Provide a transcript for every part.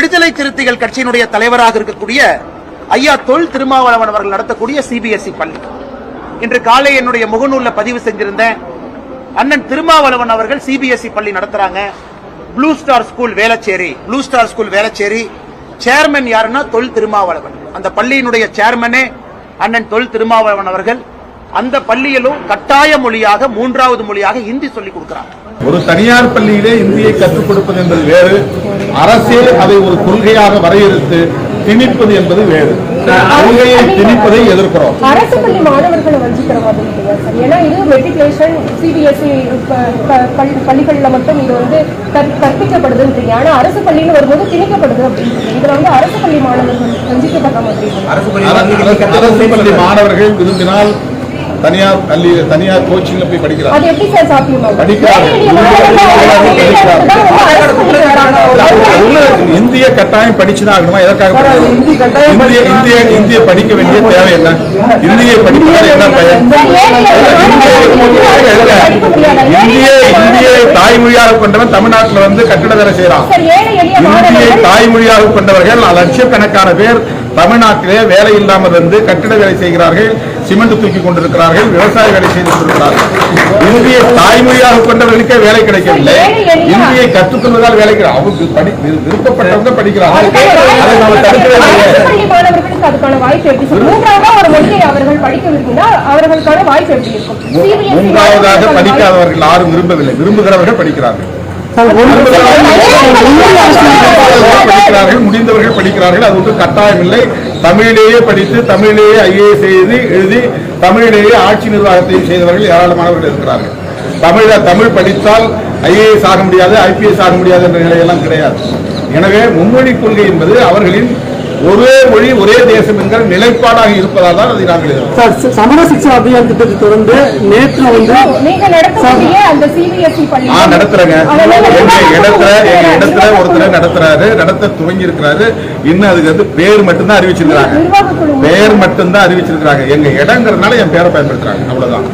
விடுதலை சிறுத்தைகள் கட்சியினுடைய தலைவராக இருக்கக்கூடிய ஐயா தொல் திருமாவளவன் அவர்கள் நடத்தக்கூடிய சிபிஎஸ்இ பள்ளி. இன்று காலை என்னுடைய முகநூல்ல பதிவு செஞ்சிருந்தேன். அண்ணன் திருமாவளவன் அவர்கள் சிபிஎஸ்இ பள்ளி நடத்துறாங்க. Blue star school Velachery blue star school Velachery. Chairman யாருன்னா தொல் திருமாவளவன். அந்த பள்ளியினுடைய சேர்மனே அண்ணன் தொல் திருமாவளவன் அவர்கள். அந்த பள்ளியிலும் கட்டாய மொழியாக மூன்றாவது மொழியாக ஹிந்தி சொல்லிக் கொடுக்கிறாங்க ஒரு தனியார் பள்ளியிலே இந்தியை கற்றுக் கொடுப்பது என்பது வேறு அரசே அதை ஒரு கொள்கையாக வரையறுத்து திணிப்பது என்பது வேறு. கொள்கையை திணிப்பதை எதிர்க்கிறோம். அரசு பள்ளி மாணவர்களை வஞ்சிக்கிற மாதிரி ஏன்னா இது மெட்ரிகுலேஷன் சிபிஎஸ்இ பள்ளிகள்ல மட்டும் இது வந்து கற்- கற்பிக்கப்படுதுன்றீங்க ஆனா அரசு பள்ளின்னு வரும்போது திணிக்கப்படுது அப்படின்றீங்க இதுல வந்து அரசு பள்ளி மாணவர்கள் வஞ்சிக்கப்படுற மாதிரி அரசு பள்ளி மாணவர்கள் விரும்பினால் தனியார் பள்ளி தனியார் கோச்சிங்ல போய் வந்து. உள்ள இந்திய கட்டாயம் படிச்சுதான் ஆகணுமா? எதற்காக? இந்திய இந்திய இந்திய படிக்க வேண்டிய தேவை என்ன? இந்தியை படிப்பதால் என்ன? பயன் இந்திய இந்திய தாய்மொழியாக கொண்டவன் தமிழ்நாட்டுல வந்து கட்டிட வேலை செய்யறான் இந்தியை தாய்மொழியாக கொண்டவர்கள் லட்சக்கணக்கான பேர் தமிழ்நாட்டிலே வேலை இல்லாமல் இருந்து கட்டிட வேலை செய்கிறார்கள். சிமெண்ட் தூக்கி கொண்டிருக்கிறார்கள் விவசாய வேலை செய்து கொண்டிருக்கிறார்கள். இந்தியை தாய்மொழியாக கொண்டவர்களுக்கே வேலை கிடைக்கவில்லை. இந்தியை கற்றுக்கொள்வதால் வேலை அவங்க படி விரு- விருப்பப்பட்டவங்க படிக்கிறார்கள் அதை மூன்றாவதாக படிக்காதவர்கள் யாரும் விரும்பவில்லை. விரும்புகிறவர்கள் படிக்கிறார்கள். படிக்கிறார்கள். முடிந்தவர்கள் படிக்கிறார்கள். அது ஒன்றும் கட்டாயம் இல்லை. தமிழிலேயே படித்து தமிழிலேயே ஐஏஎஸ் செய்து எழுதி தமிழிலேயே ஆட்சி நிர்வாகத்தையும் செய்தவர்கள் ஏராளமானவர்கள் இருக்கிறார்கள். தமிழ தமிழ் படித்தால் ஐஏஎஸ் ஆக முடியாது ஐபிஎஸ் ஆக முடியாது என்ற நிலையெல்லாம் கிடையாது. எனவே மும்மொழி கொள்கை என்பது அவர்களின் ஒரே மொழி ஒரே தேசம் என்கிற நிலைப்பாடாக இருப்பதால் தான் அதை நாங்கள் எதிர்க்கிறோம். சார் ச- சமர சிக்ஷா அபியான் திட்டத்தை தொடர்ந்து நேற்று வந்து நீங்க நடத்தக்கூடிய அந்த சிபிஎஸ்இ பள்ளி ஆ நடத்துறேங்க. எங்க இடத்துல எங்க இடத்துல ஒருத்தர் நடத்துறாரு. நடத்த துவங்கி இருக்கிறாரு இன்னும் அதுக்கு வந்து பேர் மட்டும்தான் அறிவிச்சிருக்காங்க நிர்வாகக்குழு பேர் மட்டும்தான் அறிவிச்சிருக்காங்க எங்க இடங்கிறதுனால என் பேரை பயன்படுத்துறாங்க. அவ்வளவுதான்.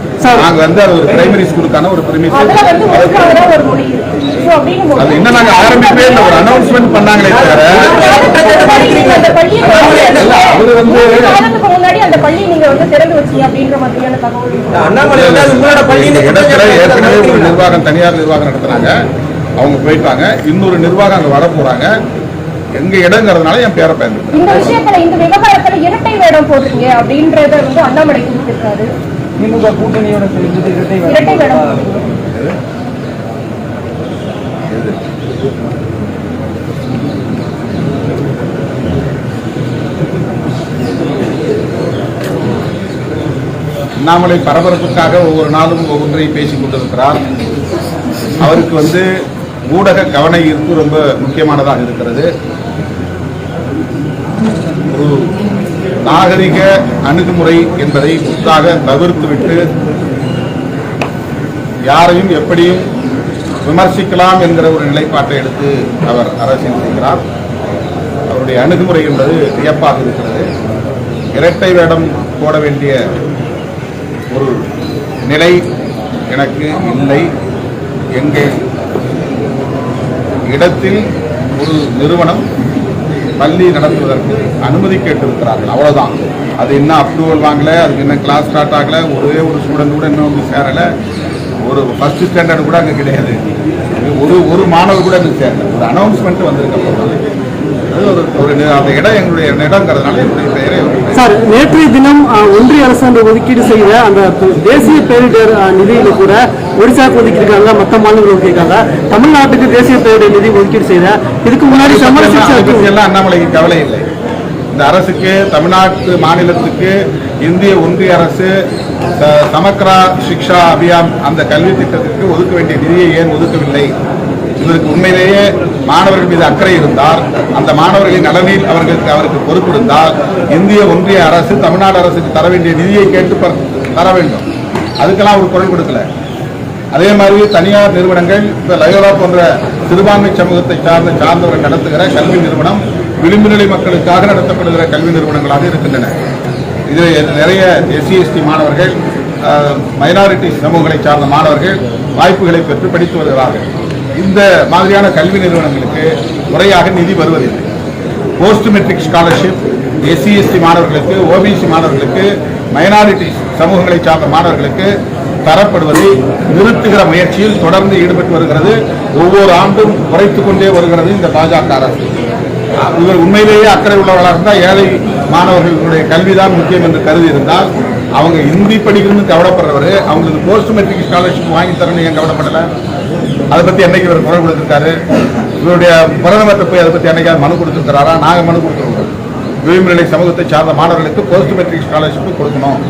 நாங்க வந்து அது ஒரு பிரைமரி ஸ்கூலுக்கான ஒரு அப்படிங்கும்போது அது இன்னும் நாங்க ஆரம்பிப்பே இல்லை. ஒரு அனௌன்ஸ்மெண்ட் பண்ணாங்களே தவிர. அந்த பள்ளியை இல்ல, அவரு வந்து ஏற்கனவே ஒரு நிர்வாகம் தனியார் நிர்வாகம் நடத்துனாங்க அவங்க போயிட்டாங்க. இன்னொரு நிர்வாகம் அங்க வர போறாங்க. எங்க இடங்கிறதுனால என் பேரை பயன்படுத்துறேன். இந்த விஷயத்துல இந்த விவகாரத்துல இரட்டை வேடம் போடுறீங்க அப்படின்றத வந்து அண்ணாமலை திமுக கூட்டணியோட. அண்ணாமலை பரபரப்புக்காக ஒவ்வொரு நாளும் ஒவ்வொன்றை பேசிக் கொண்டிருக்கிறார். அவருக்கு வந்து ஊடக கவன ஈர்ப்பு ரொம்ப முக்கியமானதாக இருக்கிறது. ஒரு நாகரிக அணுகுமுறை என்பதை முத்தாக தவிர்த்துவிட்டு யாரையும் எப்படியும் விமர்சிக்கலாம் என்கிற ஒரு நிலைப்பாட்டை எடுத்து அவர் அரசியல் செய்கிறார். அவருடைய அணுகுமுறை என்பது வியப்பாக இருக்கிறது. இரட்டை வேடம் போட வேண்டிய ஒரு நிலை எனக்கு இல்லை. எங்கள் இடத்தில் ஒரு நிறுவனம் பள்ளி நடத்துவதற்கு அனுமதி கேட்டிருக்கிறார்கள். அவ்வளோதான் அது இன்னும் அப்ரூவல் வாங்கலை அதுக்கு இன்னும் கிளாஸ் ஸ்டார்ட் ஆகலை ஒரே ஒரு ஸ்டூடெண்ட் கூட இன்னும் வந்து சேரலை. ஒரு ஃபர்ஸ்ட் ஸ்டாண்டர்டு கூட அங்கே கிடையாது. ஒரு ஒரு மாணவர் கூட அங்கே சேரல. ஒரு அனௌன்ஸ்மெண்ட் வந்திருக்கு ஒரு ஒரு நி- அந்த இடம் எங்களுடைய இடங்கிறதுனால என்னுடைய பெயரை சார் நேற்றைய தினம் ஒன்றிய அரசாங்கம் ஒதுக்கீடு செய்த அந்த தேசிய பேரிடர் நிதியில கூட ஒடிசாக்கு ஒதுக்கியிருக்காங்க மற்ற மாநிலங்கள் ஒதுக்கியிருக்காங்க. தமிழ்நாட்டுக்கு தேசிய பேரிடர் நிதி ஒதுக்கீடு செய்த இதுக்கு முன்னாடி சமர பத்தி எல்லாம் அண்ணாமலைக்கு கவலை இல்லை. இந்த அரசுக்கு தமிழ்நாட்டு மாநிலத்துக்கு இந்திய ஒன்றிய அரசு சமக்ரா சிக்ஷா அபியான் அந்த கல்வி திட்டத்திற்கு ஒதுக்க வேண்டிய நிதியை ஏன் ஒதுக்கவில்லை? இதற்கு உண்மையிலேயே மாணவர்கள் மீது அக்கறை இருந்தால் அந்த மாணவர்களின் நலனில் அவர்களுக்கு அவருக்கு பொறுப்பிருந்தால் இந்திய ஒன்றிய அரசு தமிழ்நாடு அரசுக்கு தர வேண்டிய நிதியை கேட்டு தர வேண்டும். அதுக்கெல்லாம் அவர் குரல் கொடுக்கல. அதே மாதிரி தனியார் நிறுவனங்கள் இப்போ லயோலா போன்ற சிறுபான்மை சமூகத்தை சார்ந்த சார்ந்தவர்கள் நடத்துகிற கல்வி நிறுவனம் விளிம்பு நிலை மக்களுக்காக நடத்தப்படுகிற கல்வி நிறுவனங்களாக இருக்கின்றன. இதில் நிறைய எஸ்சி எஸ்டி மாணவர்கள் மைனாரிட்டி சமூகங்களை சார்ந்த மாணவர்கள் வாய்ப்புகளை பெற்று படித்து வருகிறார்கள். இந்த மாதிரியான கல்வி நிறுவனங்களுக்கு முறையாக நிதி வருவதில்லை. Post matric scholarship SC ST மாணவர்களுக்கு ஓபிசி மாணவர்களுக்கு மைனாரிட்டி சமூகங்களை சார்ந்த மாணவர்களுக்கு தரப்படுவதை நிறுத்துகிற முயற்சியில் தொடர்ந்து ஈடுபட்டு வருகிறது. ஒவ்வொரு ஆண்டும் குறைத்துக் கொண்டே வருகிறது இந்த பாஜக அரசு. இவர் உண்மையிலேயே அக்கறை உள்ளவர்களாக இருந்தால் ஏழை மாணவர்களுடைய கல்விதான் முக்கியம் என்று கருதி இருந்தால் அவங்க இந்தி படிக்கணும்னு கவலைப்படுறவர் அவங்களுக்கு போஸ்ட் மெட்ரிக் ஸ்காலர்ஷிப் வாங்கி தரணும் ஏன் கவலைப்படலை? அதை பத்தி என்னைக்கு இவர் குரல் கொடுத்திருக்காரு. இவருடைய பிரதமர்கிட்ட போய் அதை பத்தி என்னைக்கு மனு கொடுத்திருக்கிறாரா? நாங்க மனு கொடுத்துருக்கோம். விளிம்புநிலை சமூகத்தை சார்ந்த மாணவர்களுக்கு போஸ்ட் மெட்ரிக் ஸ்காலர்ஷிப் கொடுக்கணும்.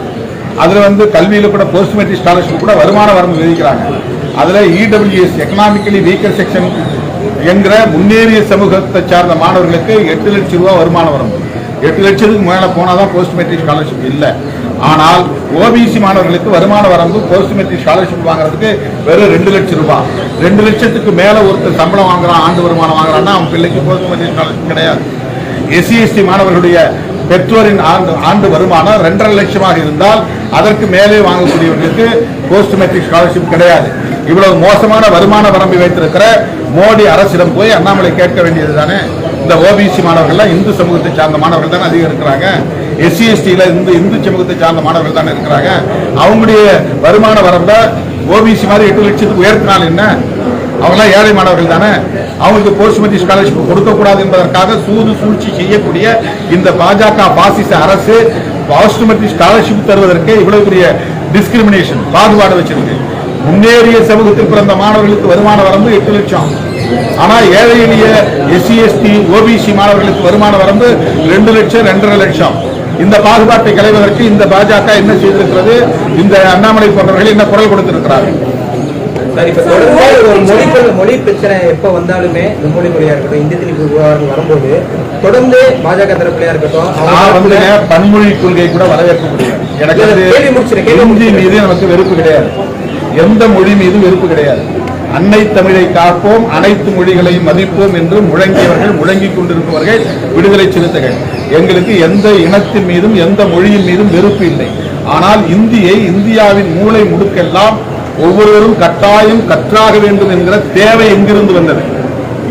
அதுல வந்து கல்வியில் கூட போஸ்ட் மெட்ரிக் ஸ்காலர்ஷிப் கூட வருமான வரம்பு விதிக்கிறாங்க. அதுல இடபிள்யூஎஸ் எக்கனாமிக்கலி வீக்கர் செக்ஷன் என்கிற முன்னேறிய சமூகத்தை சார்ந்த மாணவர்களுக்கு எட்டு லட்சம் ரூபா வருமான வரம்பு. எட்டு லட்சத்துக்கு மேல போனாதான் போஸ்ட் மெட்ரிக் ஸ்காலர்ஷிப் இல்லை. ஆனால் ஓபிசி மாணவர்களுக்கு வருமான வரம்பு போஸ்ட் மெட்ரிக் ஸ்காலர்ஷிப் வாங்குறதுக்கு வெறும் ரெண்டு லட்சம் ரூபாய். ரெண்டு லட்சத்துக்கு மேலே ஒருத்தர் சம்பளம் வாங்குறான் ஆண்டு வருமானம் வாங்குறான்னா அவன் பிள்ளைக்கு போஸ்ட் மெட்ரிக் ஸ்காலர்ஷிப் கிடையாது. எஸ்சி எஸ்டி மாணவர்களுடைய பெற்றோரின் ஆண்டு ஆண்டு வருமானம் ரெண்டரை லட்சமாக இருந்தால் அதற்கு மேலே வாங்கக்கூடியவர்களுக்கு போஸ்ட் மெட்ரிக் ஸ்காலர்ஷிப் கிடையாது. இவ்வளவு மோசமான வருமான வரம்பை வைத்திருக்கிற மோடி அரசிடம் போய் அண்ணாமலை கேட்க வேண்டியது தானே இந்த ஓபிசி மாணவர்கள்லாம் இந்து சமூகத்தை சார்ந்த மாணவர்கள் தானே அதிகம் இருக்கிறாங்க எஸ்சி எஸ்டியில இந்து இந்து சமூகத்தை சார்ந்த மாணவர்கள் தானே இருக்கிறாங்க. அவங்களுடைய வருமான வரம்பை ஓபிசி மாதிரி எட்டு லட்சத்துக்கு உயர்த்தினால் என்ன? அவங்களாம் ஏழை மாணவர்கள் தானே. அவங்களுக்கு போஸ்ட் மெட்ரிக் ஸ்காலர்ஷிப் கொடுக்கக்கூடாது என்பதற்காக சூது சூழ்ச்சி செய்யக்கூடிய இந்த பாஜக பாசிச அரசு போஸ்ட் மெட்ரிக் ஸ்காலர்ஷிப் தருவதற்கு இவ்வளவு பெரிய டிஸ்கிரிமினேஷன் பாகுபாடு வச்சிருக்கு. முன்னேறிய சமூகத்தில் பிறந்த மாணவர்களுக்கு வருமான வரம்பு எட்டு லட்சம். ஆனா ஏழை எளிய எஸ்சி எஸ்டி ஓபிசி மாணவர்களுக்கு வருமான வரம்பு ரெண்டு லட்சம் ரெண்டரை லட்சம். இந்த பாகுபாட்டை களைவதற்கு இந்த பாஜக என்ன செய்திருக்கிறது? இந்த அண்ணாமலை போன்றவர்கள் என்ன குரல் கொடுத்திருக்கிறார்கள் மொழி மொழி பிரச்சனை எப்ப வந்தாலுமே மொழி மொழியா இருக்கட்டும் இந்தி திணிப்பு விவகாரம் வரும்போது தொடர்ந்து பாஜக தரப்புலையா இருக்கட்டும் பன்மொழி கொள்கை கூட வரவேற்க முடியும் எனக்கு ஹிந்தி. மீது நமக்கு வெறுப்பு கிடையாது. எந்த மொழி மீதும் வெறுப்பு கிடையாது. அன்னை தமிழை காப்போம் அனைத்து மொழிகளையும் மதிப்போம் என்று முழங்கியவர்கள் முழங்கிக் கொண்டிருப்பவர்கள் விடுதலை சிறுத்தைகள். எங்களுக்கு எந்த இனத்தின் மீதும் எந்த மொழியின் மீதும் வெறுப்பு இல்லை. ஆனால் இந்தியை இந்தியாவின் மூளை முடுக்கெல்லாம் ஒவ்வொருவரும் கட்டாயம் கற்றாக வேண்டும் என்கிற தேவை எங்கிருந்து வந்தது?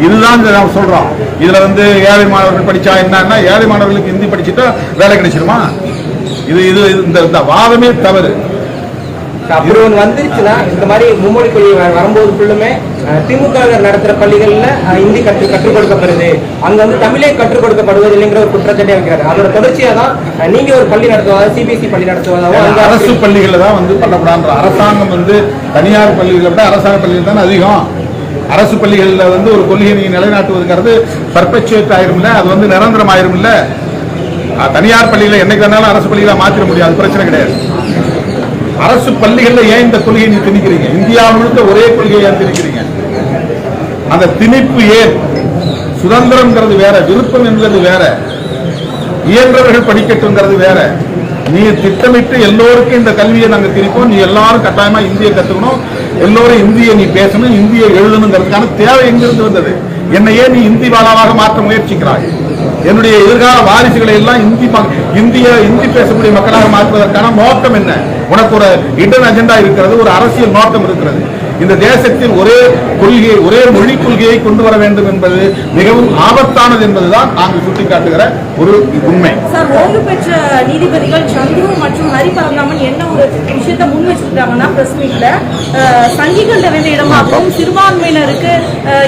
இதுதான் இங்க நாம் சொல்றோம். இதுல வந்து ஏழை மாணவர்கள் படிச்சா என்னன்னா ஏழை மாணவர்களுக்கு ஹிந்தி படிச்சுட்டா வேலை கிடைச்சிருமா? இது இது இந்த இந்த வாதமே தவறு. அப்படி ஒண்ணு வந்துருச்சுன்னா இந்த மாதிரி மும்மொழி கொள்கை வரும்போது ஃபுல்லுமே திமுக நடத்துற பள்ளிகள்ல ஹிந்தி கற்று கற்றுக் கொடுக்கப்படுது அங்க வந்து தமிழே கற்றுக் கொடுக்கப்படுவது இல்லைங்கிற ஒரு குற்றச்சாட்டை வைக்கிறாரு. அதோட தொடர்ச்சியா தான் அஹ், நீங்க ஒரு பள்ளி நடத்துவதா சிபிஎஸ்இ பள்ளி நடத்துவதாவோ அங்க அரசு பள்ளிகளில் தான் வந்து பண்ணக்கூடாதுன்ற அரசாங்கம் வந்து தனியார் பள்ளிகளை விட அரசாங்க பள்ளிகள் தானே அதிகம். அரசு பள்ளிகளில் வந்து ஒரு கொள்கையை நீங்க நிலைநாட்டுவதுங்கிறது பர்பச்சுவேட் ஆயிரும்ல அது வந்து நிரந்தரம் ஆயிரும்ல தனியார் பள்ளியில என்னைக்கு வேணாலும் அரசு பள்ளியில மாத்திர முடியும் அது பிரச்சனை கிடையாது. அரசு பள்ளிகள்ல ஏன் இந்த கொள்கையை நீ திணிக்கிறீங்க? இந்தியா முழுக்க ஒரே கொள்கையை ஏன் திணிக்கிறீங்க? அந்த திணிப்பு ஏன்? சுதந்திரம்ங்கிறது வேற விருப்பம் என்பது வேற இயன்றவர்கள் படிக்கட்டுங்கிறது வேற. நீ திட்டமிட்டு எல்லோருக்கும் இந்த கல்வியை நாங்க திணிப்போம். நீ எல்லாரும் கட்டாயமா இந்தியை கத்துக்கணும். எல்லோரும் இந்தியை நீ பேசணும் இந்தியை எழுதணுங்கிறதுக்கான தேவை எங்கிருந்து வந்தது? என்னையே ஏன் நீ இந்தி வாழாவாக மாற்ற முயற்சிக்கிறாய்? என்னுடைய எதிர்கால வாரிசுகளை எல்லாம் இந்தி இந்திய இந்தி பேசக்கூடிய மக்களாக மாற்றுவதற்கான நோக்கம் என்ன? உனக்கு ஒரு இன்டர்ன் அஜெண்டா இருக்கிறது ஒரு அரசியல் நோக்கம் இருக்கிறது. இந்த தேசத்தில் ஒரே கொள்கை ஒரே மொழி கொள்கையை கொண்டு வர வேண்டும் என்பது மிகவும் ஆபத்தானது என்பதுதான் நாங்கள் சுட்டிக்காட்டுகிற ஒரு உண்மை. சார் ஓய்வு பெற்ற நீதிபதிகள் சந்துரு மற்றும் ஹரிபரந்தாமன் என்ன ஒரு விஷயத்தை முன் வச்சிருக்காங்கன்னா பிரஸ் மீட்ல சங்கிகள் நிறைந்த இடமாகவும் சிறுபான்மையினருக்கு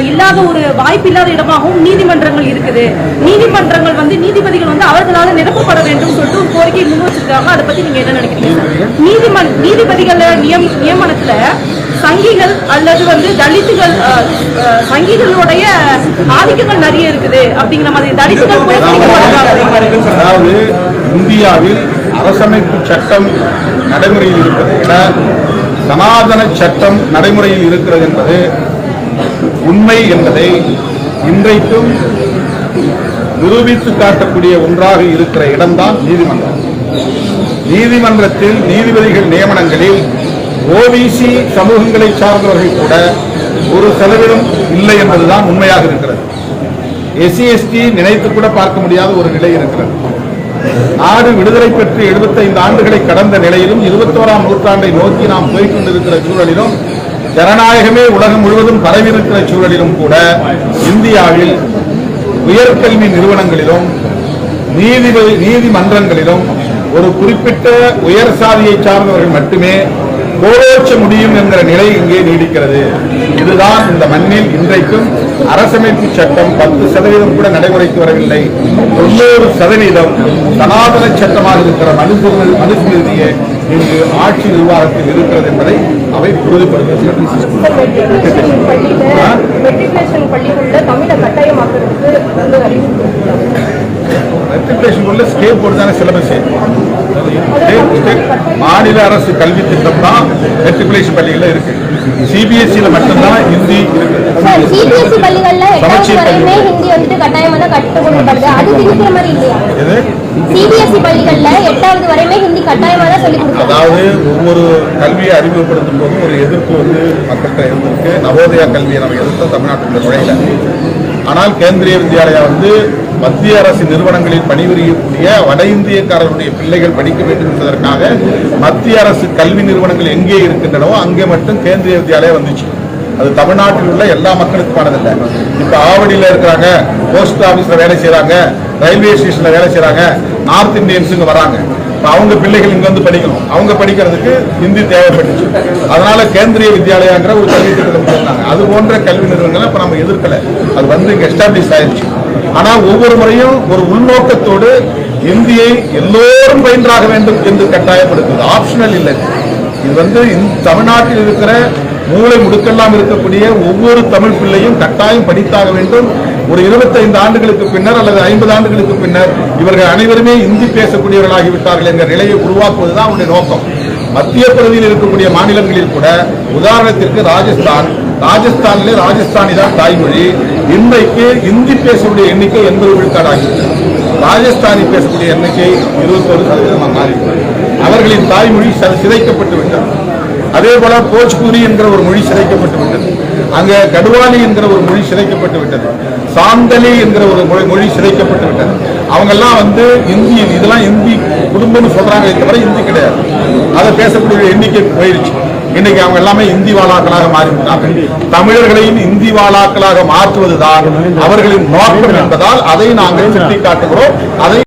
இல்லாத ஒரு வாய்ப்பு இல்லாத இடமாகவும் நீதிமன்றங்கள் இருக்குது. நீதிமன்றங்கள் வந்து நீதிபதிகள் வந்து அவர்களால் நிரப்பப்பட வேண்டும் சொல்லிட்டு ஒரு கோரிக்கை முன் வச்சிருக்காங்க. அதை பத்தி நீங்க என்ன நினைக்கிறீங்க நீதிமன்ற நீதிமன் நீதிபதிகள் நியம் நியமனத்துல சங்கிகள் அல்லது வந்து தலித்துகள் சங்கிகளுடைய ஆதிக்கங்கள் நிறைய இருக்குது அப்படிங்கிற மாதிரி தலித்துகள் அதாவது இந்தியாவில் அரசமைப்பு சட்டம் நடைமுறையில் இருப்பதை விட சனாதன சட்டம் நடைமுறையில் இருக்கிறது என்பது உண்மை என்பதை இன்றைக்கும் நிரூபித்து காட்டக்கூடிய ஒன்றாக இருக்கிற இடம்தான் நீதிமன்றம். நீதிமன்றத்தில் நீதிபதிகள் நியமனங்களில் ஓபிசி சமூகங்களை சார்ந்தவர்கள் கூட ஒரு செலவிலும் இல்லை என்பதுதான் உண்மையாக இருக்கிறது. எஸ்சி எஸ்டி நினைத்து கூட பார்க்க முடியாத ஒரு நிலை இருக்கிறது. நாடு விடுதலை பெற்று 75 ஆண்டுகளை கடந்த நிலையிலும் இருபத்தோராம் நூற்றாண்டை நோக்கி நாம் போய்கொண்டிருக்கிற சூழலிலும் ஜனநாயகமே உலகம் முழுவதும் பரவியிருக்கிற சூழலிலும் கூட இந்தியாவில் உயர்கல்வி நிறுவனங்களிலும் நீதிபதி நீதிமன்றங்களிலும் ஒரு குறிப்பிட்ட உயர் சாதியை சார்ந்தவர்கள் மட்டுமே கோலோச்ச முடியும் என்கிற நிலை இங்கே நீடிக்கிறது. இதுதான் இந்த மண்ணில் இன்றைக்கும் அரசமைப்பு சட்டம் பத்து சதவீதம் கூட நடைமுறைக்கு வரவில்லை. தொண்ணூறு சதவீதம் சனாதன சட்டமாக இருக்கிற மனுஸ்மிருதி மனுஸ்மிருதியே இங்கு ஆட்சி நிர்வாகத்தில் இருக்கிறது என்பதை அவை உறுதிப்படுத்துகிறது. மெட்ரிகுலேஷன் ஸ்டேட் போர்டு தானே சிலபஸ் மாநில அரசு கல்வி திட்டம் தான் மெட்ரிகுலேஷன் பள்ளிகள்ல இருக்கு. சிபிஎஸ்சியில மட்டும்தான் ஹிந்தி இருக்கு. எட்டாவது சமச்சீர் கல்வி. கொடுக்குறாங்க அதாவது ஒவ்வொரு கல்வியை அறிமுகப்படுத்தும் போதும் ஒரு எதிர்ப்பு வந்து மக்கள்கிட்ட இருந்திருக்கு. நவோதயா கல்வியை நம்ம எதிர்த்து தமிழ்நாட்டுக்குள்ள நுழையல ஆனால் கேந்திரிய வித்யாலயா வந்து மத்திய அரசு நிறுவனங்களில் பணிபுரியக்கூடிய வட இந்தியக்காரர்களுடைய பிள்ளைகள் படிக்க வேண்டும் என்பதற்காக மத்திய அரசு கல்வி நிறுவனங்கள் எங்கே இருக்கின்றனவோ அங்கே மட்டும் கேந்திரிய வித்யாலயம் வந்துச்சு. அது தமிழ்நாட்டில் உள்ள எல்லா மக்களுக்குமானதில்லை. இப்ப ஆவடியில் இருக்கிறாங்க போஸ்ட் ஆபீஸ்ல வேலை செய்கிறாங்க ரயில்வே ஸ்டேஷன்ல வேலை செய்கிறாங்க நார்த் இந்தியன்ஸ் இங்க வராங்க அவங்க பிள்ளைகள் இங்க வந்து படிக்கணும். அவங்க படிக்கிறதுக்கு ஹிந்தி தேவைப்பட்டுச்சு. அதனால கேந்திரிய வித்யாலயாங்கிற ஒரு கல்வி திட்டத்தை அது போன்ற கல்வி நிறுவனங்களை இப்ப நம்ம எதிர்க்கல. அது வந்து இங்க எஸ்டாப்ளிஷ் ஆயிடுச்சு ஆனா ஒவ்வொரு முறையும் ஒரு உள்நோக்கத்தோடு இந்தியை எல்லோரும் பயின்றாக வேண்டும் என்று கட்டாயப்படுத்துவது ஆப்ஷனல் இல்லை. இது வந்து தமிழ்நாட்டில் இருக்கிற மூளை முடுக்கெல்லாம் இருக்கக்கூடிய ஒவ்வொரு தமிழ் பிள்ளையும் கட்டாயம் படித்தாக வேண்டும். ஒரு 25 ஆண்டுகளுக்கு பின்னர் அல்லது ஐம்பது ஆண்டுகளுக்கு பின்னர் இவர்கள் அனைவருமே இந்தி பேசக்கூடியவர்களாகிவிட்டார்கள் என்ற நிலையை உருவாக்குவதுதான் அவருடைய நோக்கம். மத்திய பகுதியில் இருக்கக்கூடிய மாநிலங்களில் கூட உதாரணத்திற்கு ராஜஸ்தான். ராஜஸ்தானிலே ராஜஸ்தானி தான் தாய்மொழி. இன்றைக்கு இந்தி பேசக்கூடிய எண்ணிக்கை எண்பது விழுக்காடு ஆகிவிட்டது ராஜஸ்தானி பேசக்கூடிய எண்ணிக்கை இருபத்தொரு சதவீதமாக மாறிவிட்டது அவர்களின் தாய்மொழி சிதைக்கப்பட்டு விட்டது. அதே போல போஜ்பூரி என்கிற ஒரு மொழி சிதைக்கப்பட்டு விட்டது. அங்கே கடுவாலி என்கிற ஒரு மொழி சிதைக்கப்பட்டு விட்டது. சாந்தலி என்கிற ஒரு மொழி மொழி சிதைக்கப்பட்டு விட்டது. அவங்கெல்லாம் வந்து இந்தி இதெல்லாம் இந்தி குடும்பம்னு சொல்றாங்க தவிர இந்தி கிடையாது. அதை பேசக்கூடிய எண்ணிக்கை போயிடுச்சு இன்னைக்கு அவங்க எல்லாமே இந்தி வாழாக்களாக மாறிவிட்டார்கள். தமிழர்களையும் இந்தி வாழாக்களாக மாற்றுவதுதான் அவர்களின் நோக்கம் என்பதால் அதை நாங்கள் சுட்டிக்காட்டுகிறோம். அதை